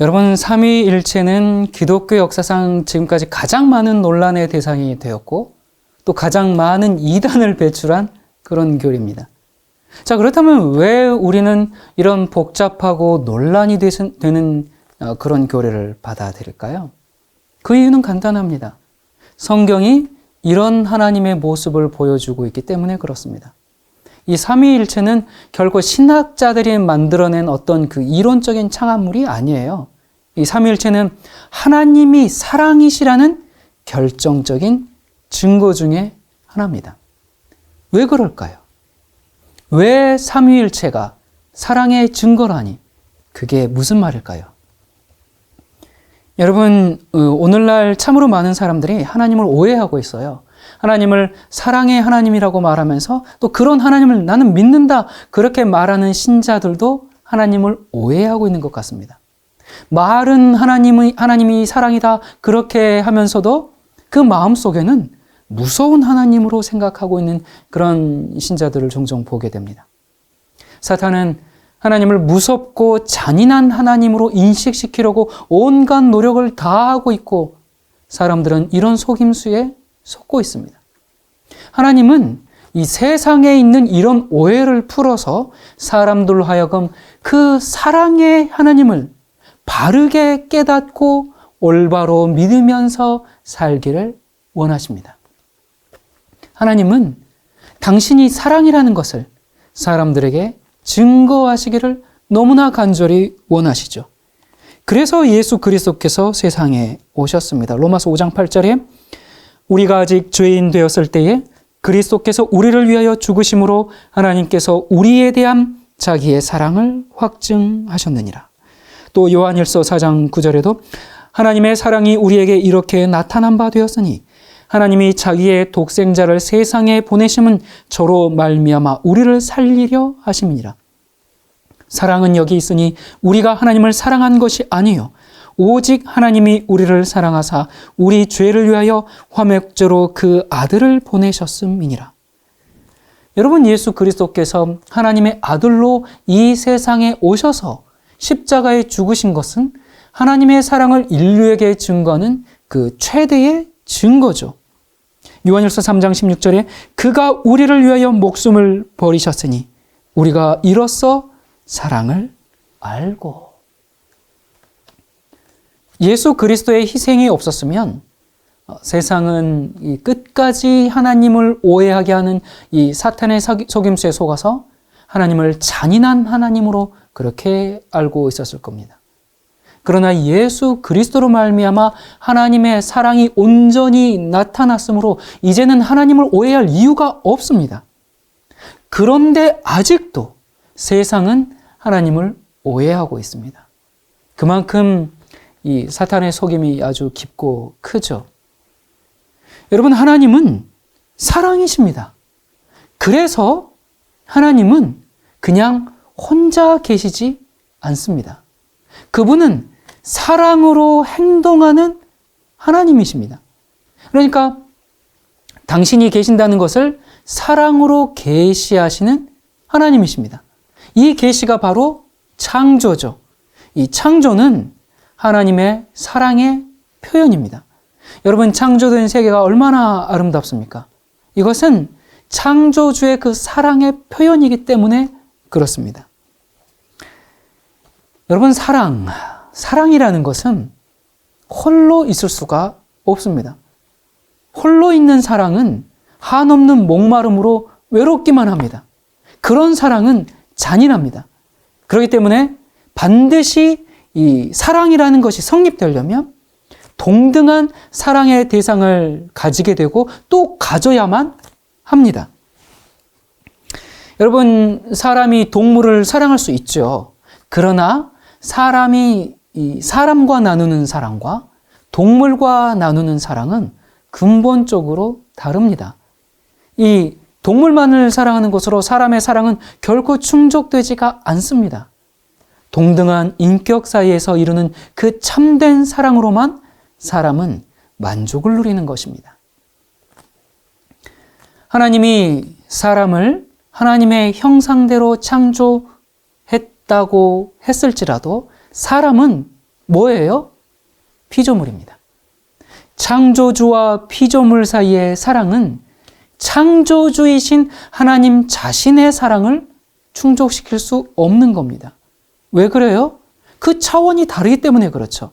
여러분, 삼위일체는 기독교 역사상 지금까지 가장 많은 논란의 대상이 되었고 또 가장 많은 이단을 배출한 그런 교리입니다. 자, 그렇다면 왜 우리는 이런 복잡하고 논란이 되는 어, 그런 교리를 받아들일까요? 그 이유는 간단합니다. 성경이 이런 하나님의 모습을 보여주고 있기 때문에 그렇습니다. 이 삼위일체는 결코 신학자들이 만들어낸 어떤 그 이론적인 창안물이 아니에요. 이 삼위일체는 하나님이 사랑이시라는 결정적인 증거 중에 하나입니다. 왜 그럴까요? 왜 삼위일체가 사랑의 증거라니? 그게 무슨 말일까요? 여러분, 어, 오늘날 참으로 많은 사람들이 하나님을 오해하고 있어요. 하나님을 사랑의 하나님이라고 말하면서 또 그런 하나님을 나는 믿는다. 그렇게 말하는 신자들도 하나님을 오해하고 있는 것 같습니다. 말은 하나님이, 하나님이 사랑이다. 그렇게 하면서도 그 마음 속에는 무서운 하나님으로 생각하고 있는 그런 신자들을 종종 보게 됩니다. 사탄은 하나님을 무섭고 잔인한 하나님으로 인식시키려고 온갖 노력을 다하고 있고 사람들은 이런 속임수에 속고 있습니다. 하나님은 이 세상에 있는 이런 오해를 풀어서 사람들로 하여금 그 사랑의 하나님을 바르게 깨닫고 올바로 믿으면서 살기를 원하십니다. 하나님은 당신이 사랑이라는 것을 사람들에게 증거하시기를 너무나 간절히 원하시죠. 그래서 예수 그리스도께서 세상에 오셨습니다. 로마서 5장 8절에 우리가 아직 죄인 되었을 때에 그리스도께서 우리를 위하여 죽으심으로 하나님께서 우리에 대한 자기의 사랑을 확증하셨느니라. 또 요한일서 4장 9절에도 하나님의 사랑이 우리에게 이렇게 나타난 바 되었으니 하나님이 자기의 독생자를 세상에 보내심은 저로 말미암아 우리를 살리려 하심이니라. 사랑은 여기 있으니 우리가 하나님을 사랑한 것이 아니요 오직 하나님이 우리를 사랑하사 우리 죄를 위하여 화목제로 그 아들을 보내셨음이니라. 여러분 예수 그리스도께서 하나님의 아들로 이 세상에 오셔서 십자가에 죽으신 것은 하나님의 사랑을 인류에게 증거하는 그 최대의 증거죠. 요한일서 3장 16절에 그가 우리를 위하여 목숨을 버리셨으니 우리가 이로써 사랑을 알고 예수 그리스도의 희생이 없었으면 어, 세상은 이 끝까지 하나님을 오해하게 하는 이 사탄의 속임수에 속아서 하나님을 잔인한 하나님으로 그렇게 알고 있었을 겁니다. 그러나 예수 그리스도로 말미암아 하나님의 사랑이 온전히 나타났으므로 이제는 하나님을 오해할 이유가 없습니다. 그런데 아직도 세상은 하나님을 오해하고 있습니다. 그만큼 이 사탄의 속임이 아주 깊고 크죠. 여러분, 하나님은 사랑이십니다. 그래서 하나님은 그냥 혼자 계시지 않습니다. 그분은 사랑으로 행동하는 하나님이십니다. 그러니까 당신이 계신다는 것을 사랑으로 계시하시는 하나님이십니다. 이 계시가 바로 창조죠. 이 창조는 하나님의 사랑의 표현입니다. 여러분, 창조된 세계가 얼마나 아름답습니까? 이것은 창조주의 그 사랑의 표현이기 때문에 그렇습니다. 여러분, 사랑, 사랑이라는 것은 홀로 있을 수가 없습니다. 홀로 있는 사랑은 한없는 목마름으로 외롭기만 합니다. 그런 사랑은 잔인합니다. 그렇기 때문에 반드시 이 사랑이라는 것이 성립되려면 동등한 사랑의 대상을 가지게 되고 또 가져야만 합니다. 여러분, 사람이 동물을 사랑할 수 있죠. 그러나 사람이 사람과 나누는 사랑과 동물과 나누는 사랑은 근본적으로 다릅니다. 이 동물만을 사랑하는 것으로 사람의 사랑은 결코 충족되지가 않습니다. 동등한 인격 사이에서 이루는 그 참된 사랑으로만 사람은 만족을 누리는 것입니다. 하나님이 사람을 하나님의 형상대로 창조했다고 했을지라도 사람은 뭐예요? 피조물입니다. 창조주와 피조물 사이의 사랑은 창조주이신 하나님 자신의 사랑을 충족시킬 수 없는 겁니다. 왜 그래요? 그 차원이 다르기 때문에 그렇죠.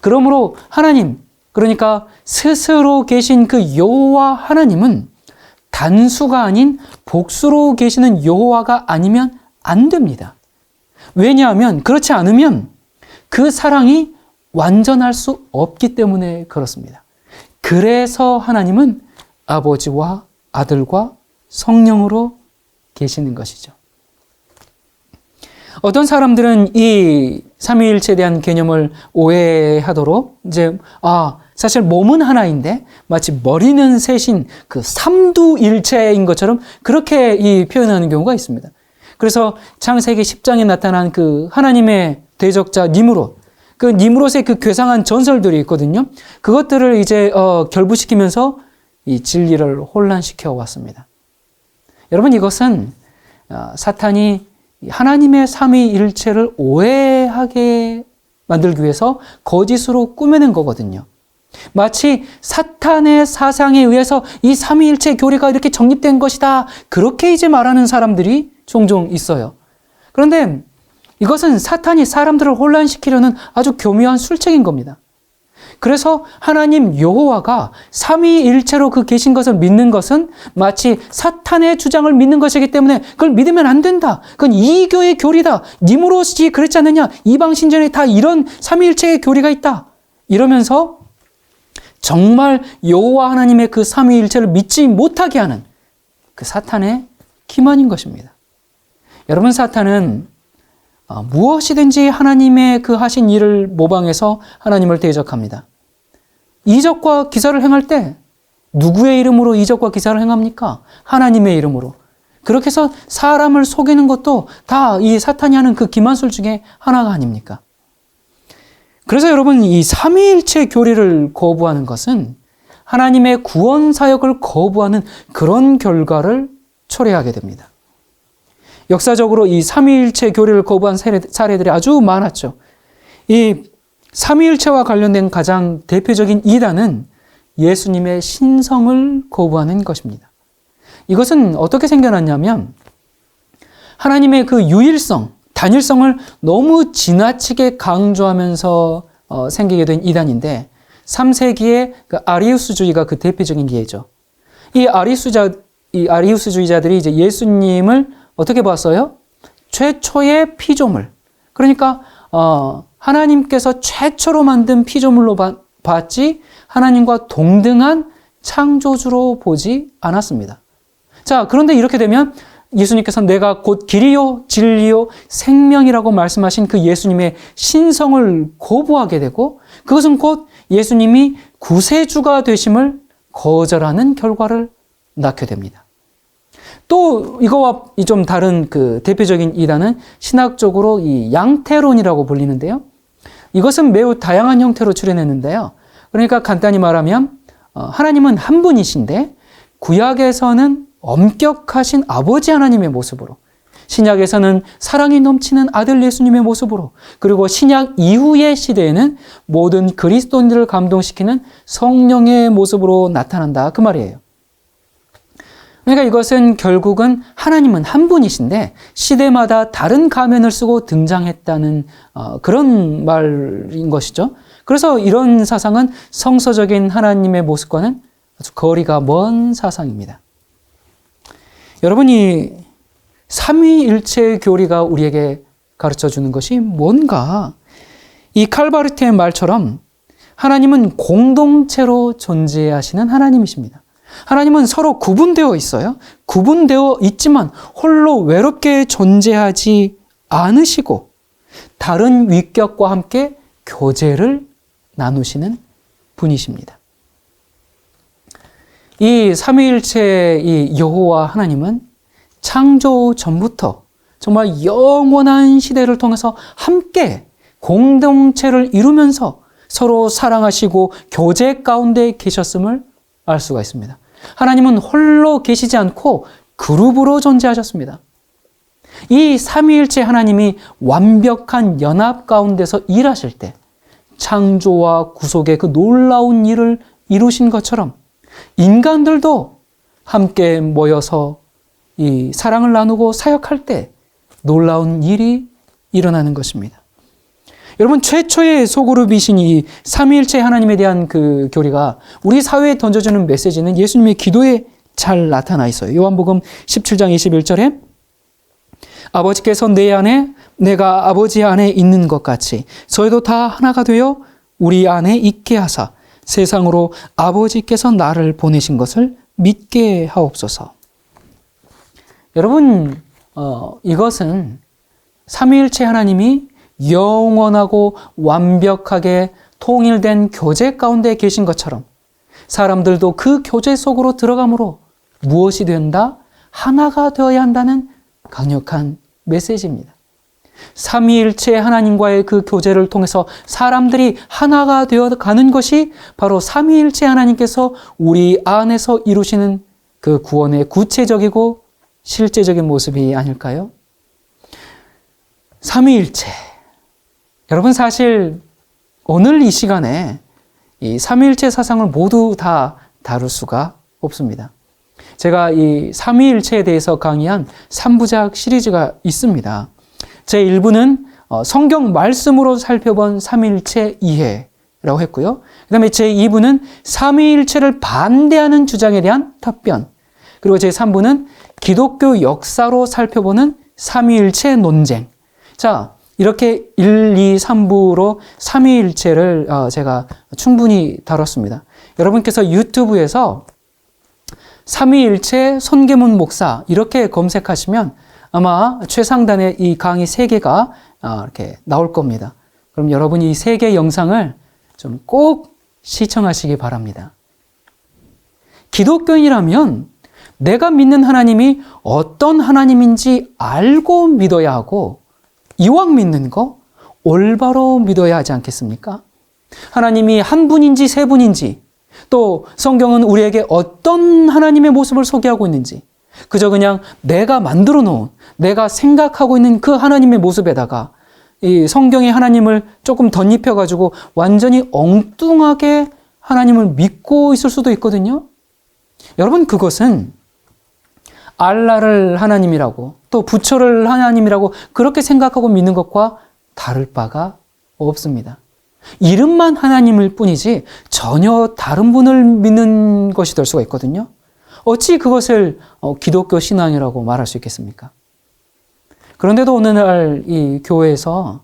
그러므로 하나님, 그러니까 스스로 계신 그 여호와 하나님은 단수가 아닌 복수로 계시는 여호와가 아니면 안 됩니다. 왜냐하면 그렇지 않으면 그 사랑이 완전할 수 없기 때문에 그렇습니다. 그래서 하나님은 아버지와 아들과 성령으로 계시는 것이죠. 어떤 사람들은 이 삼위일체에 대한 개념을 오해하도록 이제 아 사실 몸은 하나인데 마치 머리는 셋인 그 삼두일체인 것처럼 그렇게 이 표현하는 경우가 있습니다. 그래서 창세기 10장에 나타난 그 하나님의 대적자 니무롯 그 니무롯의 그 괴상한 전설들이 있거든요. 그것들을 이제 어, 결부시키면서 이 진리를 혼란시켜 왔습니다. 여러분 이것은 어, 사탄이 하나님의 삼위일체를 오해하게 만들기 위해서 거짓으로 꾸며낸 거거든요. 마치 사탄의 사상에 의해서 이 삼위일체 교리가 이렇게 정립된 것이다. 그렇게 이제 말하는 사람들이 종종 있어요. 그런데 이것은 사탄이 사람들을 혼란시키려는 아주 교묘한 술책인 겁니다. 그래서 하나님 여호와가 삼위일체로 그 계신 것을 믿는 것은 마치 사탄의 주장을 믿는 것이기 때문에 그걸 믿으면 안 된다. 그건 이교의 교리다. 니무롯이 그랬지 않느냐? 이방 신전에 다 이런 삼위일체의 교리가 있다. 이러면서 정말 여호와 하나님의 그 삼위일체를 믿지 못하게 하는 그 사탄의 기만인 것입니다. 여러분 사탄은 어, 무엇이든지 하나님의 그 하신 일을 모방해서 하나님을 대적합니다. 이적과 기사를 행할 때 누구의 이름으로 이적과 기사를 행합니까? 하나님의 이름으로. 그렇게 해서 사람을 속이는 것도 다 이 사탄이 하는 그 기만술 중에 하나가 아닙니까? 그래서 여러분 이 삼위일체 교리를 거부하는 것은 하나님의 구원 사역을 거부하는 그런 결과를 초래하게 됩니다. 역사적으로 이 삼위일체 교리를 거부한 사례들이 아주 많았죠. 이 삼위일체와 관련된 가장 대표적인 이단은 예수님의 신성을 거부하는 것입니다. 이것은 어떻게 생겨났냐면 하나님의 그 유일성, 단일성을 너무 지나치게 강조하면서 어, 생기게 된 이단인데 3세기의 그 아리우스주의가 그 대표적인 예죠. 이 아리우스자 이 아리우스주의자들이 이제 예수님을 어떻게 봤어요? 최초의 피조물. 그러니까 어, 하나님께서 최초로 만든 피조물로 봐, 봤지 하나님과 동등한 창조주로 보지 않았습니다. 자, 그런데 이렇게 되면 예수님께서 내가 곧 길이요, 진리요, 생명이라고 말씀하신 그 예수님의 신성을 거부하게 되고 그것은 곧 예수님이 구세주가 되심을 거절하는 결과를 낳게 됩니다. 또 이거와 좀 다른 그 대표적인 이단은 신학적으로 이 양태론이라고 불리는데요. 이것은 매우 다양한 형태로 출현했는데요. 그러니까 간단히 말하면 어, 하나님은 한 분이신데 구약에서는 엄격하신 아버지 하나님의 모습으로 신약에서는 사랑이 넘치는 아들 예수님의 모습으로 그리고 신약 이후의 시대에는 모든 그리스도인들을 감동시키는 성령의 모습으로 나타난다 그 말이에요. 그러니까 이것은 결국은 하나님은 한 분이신데 시대마다 다른 가면을 쓰고 등장했다는 어, 그런 말인 것이죠. 그래서 이런 사상은 성서적인 하나님의 모습과는 아주 거리가 먼 사상입니다. 여러분이 삼위일체 교리가 우리에게 가르쳐 주는 것이 뭔가 이 칼바르트의 말처럼 하나님은 공동체로 존재하시는 하나님이십니다. 하나님은 서로 구분되어 있어요. 구분되어 있지만 홀로 외롭게 존재하지 않으시고 다른 위격과 함께 교제를 나누시는 분이십니다. 이 삼위일체 이 여호와 하나님은 창조 전부터 정말 영원한 시대를 통해서 함께 공동체를 이루면서 서로 사랑하시고 교제 가운데 계셨음을 알 수가 있습니다. 하나님은 홀로 계시지 않고 그룹으로 존재하셨습니다. 이 삼위일체 하나님이 완벽한 연합 가운데서 일하실 때 창조와 구속의 그 놀라운 일을 이루신 것처럼 인간들도 함께 모여서 이 사랑을 나누고 사역할 때 놀라운 일이 일어나는 것입니다. 여러분 최초의 소그룹이신 이 삼위일체 하나님에 대한 그 교리가 우리 사회에 던져주는 메시지는 예수님의 기도에 잘 나타나 있어요. 요한복음 17장 21절에 아버지께서 내 안에 내가 아버지 안에 있는 것 같이 저희도 다 하나가 되어 우리 안에 있게 하사 세상으로 아버지께서 나를 보내신 것을 믿게 하옵소서. 여러분 어, 이것은 삼위일체 하나님이 영원하고 완벽하게 통일된 교제 가운데 계신 것처럼 사람들도 그 교제 속으로 들어감으로 무엇이 된다? 하나가 되어야 한다는 강력한 메시지입니다. 삼위일체 하나님과의 그 교제를 통해서 사람들이 하나가 되어 가는 것이 바로 삼위일체 하나님께서 우리 안에서 이루시는 그 구원의 구체적이고 실제적인 모습이 아닐까요? 삼위일체. 여러분 사실 오늘 이 시간에 이 삼위일체 사상을 모두 다 다룰 수가 없습니다. 제가 이 삼위일체에 대해서 강의한 3부작 시리즈가 있습니다. 제 1부는 어, 성경 말씀으로 살펴본 삼위일체 이해라고 했고요. 그 다음에 제 2부는 삼위일체를 반대하는 주장에 대한 답변. 그리고 제 3부는 기독교 역사로 살펴보는 삼위일체 논쟁. 자, 이렇게 1, 2, 3부로 삼위일체를 어, 제가 충분히 다뤘습니다. 여러분께서 유튜브에서 삼위일체 손계문 목사 이렇게 검색하시면 아마 최상단의 이 강의 3개가 어, 이렇게 나올 겁니다. 그럼 여러분이 이 3개 영상을 좀 꼭 시청하시기 바랍니다. 기독교인이라면 내가 믿는 하나님이 어떤 하나님인지 알고 믿어야 하고 이왕 믿는 거 올바로 믿어야 하지 않겠습니까? 하나님이 한 분인지 세 분인지 또 성경은 우리에게 어떤 하나님의 모습을 소개하고 있는지 그저 그냥 내가 만들어 놓은 내가 생각하고 있는 그 하나님의 모습에다가 이 성경의 하나님을 조금 덧입혀 가지고 완전히 엉뚱하게 하나님을 믿고 있을 수도 있거든요. 여러분 그것은 알라를 하나님이라고 또 부처를 하나님이라고 그렇게 생각하고 믿는 것과 다를 바가 없습니다. 이름만 하나님일 뿐이지 전혀 다른 분을 믿는 것이 될 수가 있거든요. 어찌 그것을 어, 기독교 신앙이라고 말할 수 있겠습니까? 그런데도 오늘날 이 교회에서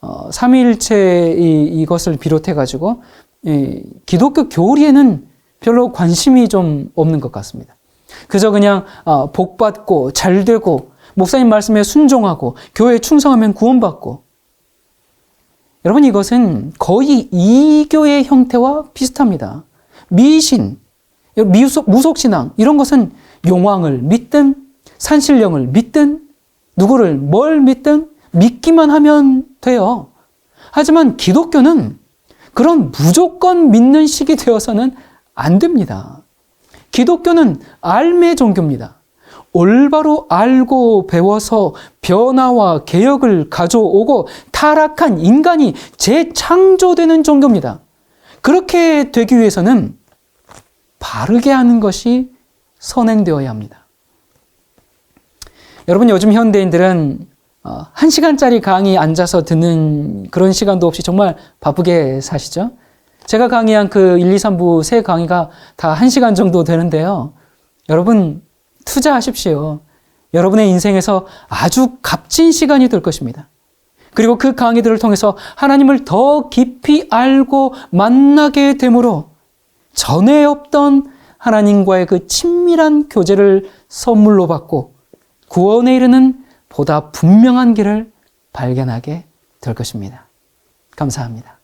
어, 삼위일체 이것을 비롯해 가지고 기독교 교리에는 별로 관심이 좀 없는 것 같습니다. 그저 그냥 어, 복 받고 잘 되고 목사님 말씀에 순종하고 교회에 충성하면 구원받고 여러분 이것은 거의 이교의 형태와 비슷합니다. 미신, 미속, 무속신앙 이런 것은 용왕을 믿든 산신령을 믿든 누구를 뭘 믿든 믿기만 하면 돼요. 하지만 기독교는 그런 무조건 믿는 식이 되어서는 안 됩니다. 기독교는 알매 종교입니다. 올바로 알고 배워서 변화와 개혁을 가져오고 타락한 인간이 재창조되는 종교입니다. 그렇게 되기 위해서는 바르게 하는 것이 선행되어야 합니다. 여러분 요즘 현대인들은 어, 한 시간짜리 강의 앉아서 듣는 그런 시간도 없이 정말 바쁘게 사시죠. 제가 강의한 그 1, 2, 3부 세 강의가 다한 시간 정도 되는데요. 여러분 투자하십시오. 여러분의 인생에서 아주 값진 시간이 될 것입니다. 그리고 그 강의들을 통해서 하나님을 더 깊이 알고 만나게 되므로 전에 없던 하나님과의 그 친밀한 교제를 선물로 받고 구원에 이르는 보다 분명한 길을 발견하게 될 것입니다. 감사합니다.